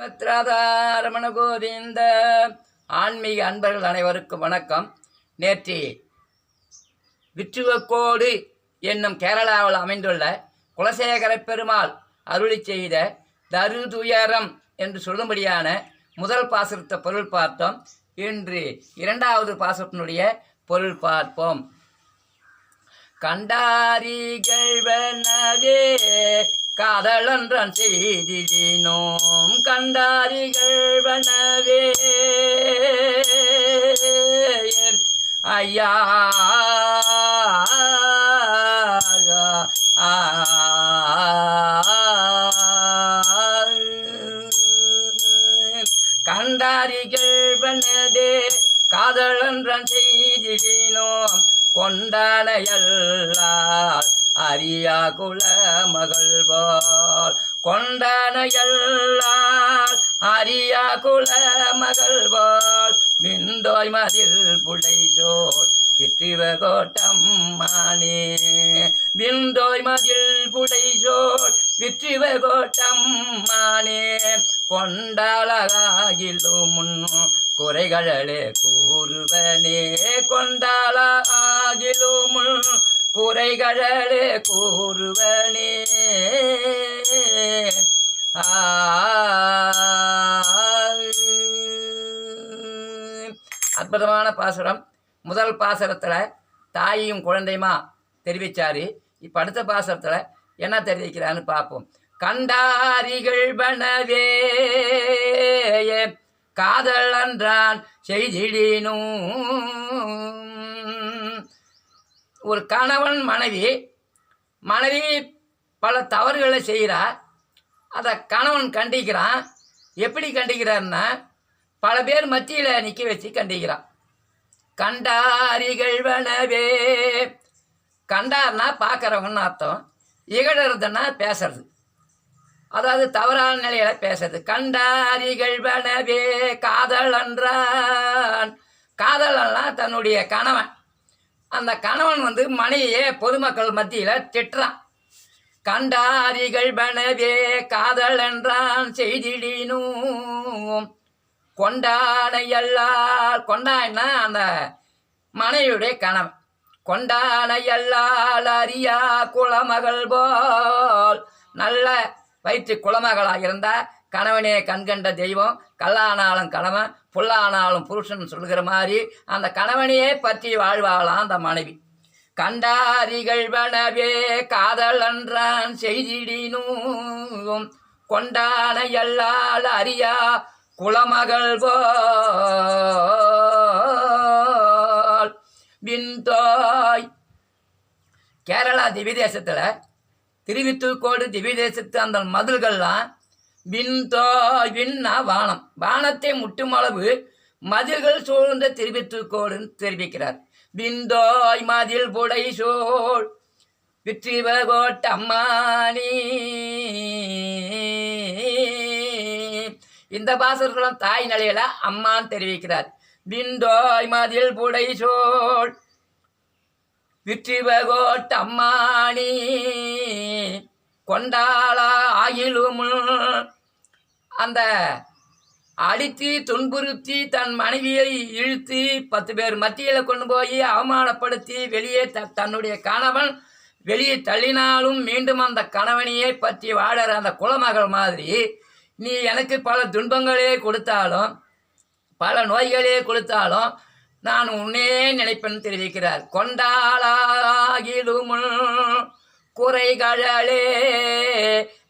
மித்ராதாரமண கோவிந்த ஆன்மீக அன்பர்கள் அனைவருக்கும் வணக்கம். நேற்று விற்றுவக்கோடு என்னும் கேரளாவில் அமைந்துள்ள குலசேகர பெருமாள் அருளி செய்த தருதுயரம் என்று சொல்லும்படியான முதல் பாசுரத்தை பொருள் பார்த்தோம். இன்று இரண்டாவது பாசுரத்தினுடைய பொருள் பார்ப்போம். கண்டாரிகழ்வனவே காதலன்றன் செய்தினோம் கண்டாரிகழ்வனவே ஐயா கண்டாரிகள் வனதே காதலன்றான் செய்தினோம் கொண்டானையல்லால் அரியா குல மகள்வாள் கொண்டனையல்லால் அரியா குல மகள்வாள் விந்தோய் மதில் புடை சோல் விற்றிவகோட்டம் மானே. விந்தோய் மதில் புடை சோல் விற்றிவகோட்டம் மானே. கொண்டாளகாகிலும் முன் குறைகளே கூறுவனே. கொண்டாள ஆகிலும் குறைகளே கூறுவனே. ஆ. அற்புதமான பாசுரம். முதல் பாசுரத்தில் தாயும் குழந்தையுமா தெரிவிச்சாரு. இப்போ அடுத்த பாசுரத்தில் என்ன தெரிவிக்கிறான்னு பார்ப்போம் கண்டாரிகள் பணவே காதல் என்றான் செய்திடினும். ஒரு கணவன் மனைவி மனைவி பல தவறுகளை செய்கிறா. அதை கணவன் கண்டிக்கிறான். எப்படி கண்டிக்கிறாருன்னா பல பேர் மத்தியில் நிற்க வச்சு கண்டிக்கிறான். கண்டாரிகள் வனவே. கண்டார்னா பார்க்குறவங்கன்னு அர்த்தம். இகழறதுன்னா பேசுறது. அதாவது தவறான நிலையில் பேசுறது. கண்டாரிகள் வனவே காதல் என்றான் காதலெல்லாம் தன்னுடைய கணவன். அந்த கணவன் வந்து மனைவியே பொதுமக்கள் மத்தியில் திட்டுறான். கண்டாரிகள் பனவே காதல் என்றான் செய்திடினும். கொண்டானையல்லால் கொண்டான்னா அந்த மனைவியுடைய கணவன். கொண்டானையல்லால் அறியா குலமகள் போல் நல்ல வயிற்று குலமகளாக இருந்தால் கணவனே கண்கண்ட தெய்வம் கல்லானாலும் கணவன் புல்லானாலும் புருஷன் சொல்கிற மாதிரி அந்த கணவனையே பற்றி வாழ்வாளாம் அந்த மனைவி. கண்டாரிகள் வனவே காதல் என்றான் செய்திடினும் கொண்டான எல்லால் அறியா குலமகள் போல். விந்தோய். கேரளா திவிதேசத்தில் திருவித்துக்கோடு திவிதேசத்து அந்த மதில்கள்லாம் விண்தோய் விண்ணா வானம். வானத்தை முட்டும் அளவு மதில்கள் சூழ்ந்த திருவித்துக்கோடுன்னு தெரிவிக்கிறார். விந்தோய் மதில் புடை சோழ் விற்றிவகோட்டம்மானி இந்த பாசர்களும் தாய் நிலையில அம்மான்னு தெரிவிக்கிறார். விந்தோய் மதில் புடை சோழ் விற்றிவகோட்டம்மானி கொண்டாளா ஆயிலும் அந்த அடித்து துன்புறுத்தி தன் மனைவியை இழுத்து பத்து பேர் மத்தியில் கொண்டு போய் அவமானப்படுத்தி வெளியே த தன்னுடைய கணவன் வெளியே தள்ளினாலும் மீண்டும் அந்த கணவனையே பற்றி வாழற அந்த குலமகள் மாதிரி நீ எனக்கு பல துன்பங்களே கொடுத்தாலும் பல நோய்களே கொடுத்தாலும் நான் உன்னே நினைப்பேன் தெரிவிக்கிறார். கொண்டாளாகிலும் குறைகழலே.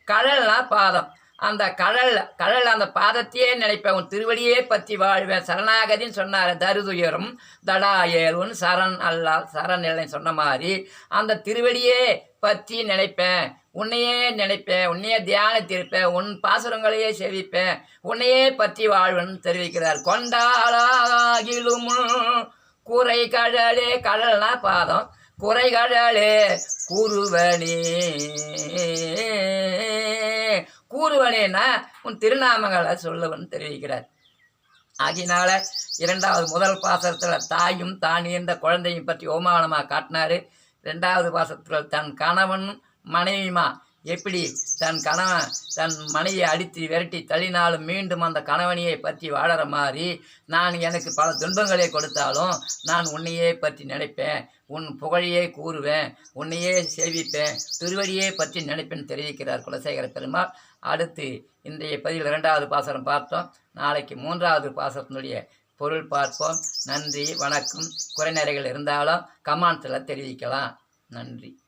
கடல்னா பாதம். அந்த கடல் கடல் அந்த பாதத்தையே நினைப்பேன். உன் திருவடியே பற்றி வாழ்வேன். சரணாகதின்னு சொன்னார். தருதுயரும் தடாயேலும் சரண் அல்லா சரண் இல்லைன்னு சொன்ன மாதிரி அந்த திருவடியே பற்றி நினைப்பேன். உன்னையே நினைப்பேன். உன்னையே தியானத்திருப்பேன். உன் பாசுரங்களையே செவிப்பேன். உன்னையே பற்றி வாழ்வன் தெரிவிக்கிறார். கொண்டாளாகிலும் குறை கடலே கடல்னா பாதம். குறை கூறுவனே. கூறுவனேன்னா உன் திருநாமங்களை சொல்லுவன் தெரிவிக்கிறார். ஆகினால இரண்டாவது முதல் பாசத்தில் தாயும் தான் இருந்த குழந்தையும் பற்றி ஓமானமாக காட்டினார். ரெண்டாவது பாசத்தில் தன் கணவன் மனைவிமா எப்படி தன் கணவன் தன் மனையை அடித்து விரட்டி தள்ளினாலும் மீண்டும் அந்த கணவனையை பற்றி வாழற மாதிரி நான் எனக்கு பல துன்பங்களை கொடுத்தாலும் நான் உன்னையே பற்றி நினைப்பேன். உன் புகழையே கூறுவேன் உன்னையே சேவிப்பேன். திருவடியை பற்றி நினைப்பேன் தெரிவிக்கிறார் குலசேகர பெருமாள். அடுத்து இன்றைய பதிவில் இரண்டாவது பாசனம் பார்த்தோம். நாளைக்கு மூன்றாவது பாசனத்தினுடைய பொருள் பார்ப்போம். நன்றி வணக்கம். குறைநிறைகள் இருந்தாலும் கமான்ஸில் தெரிவிக்கலாம். நன்றி.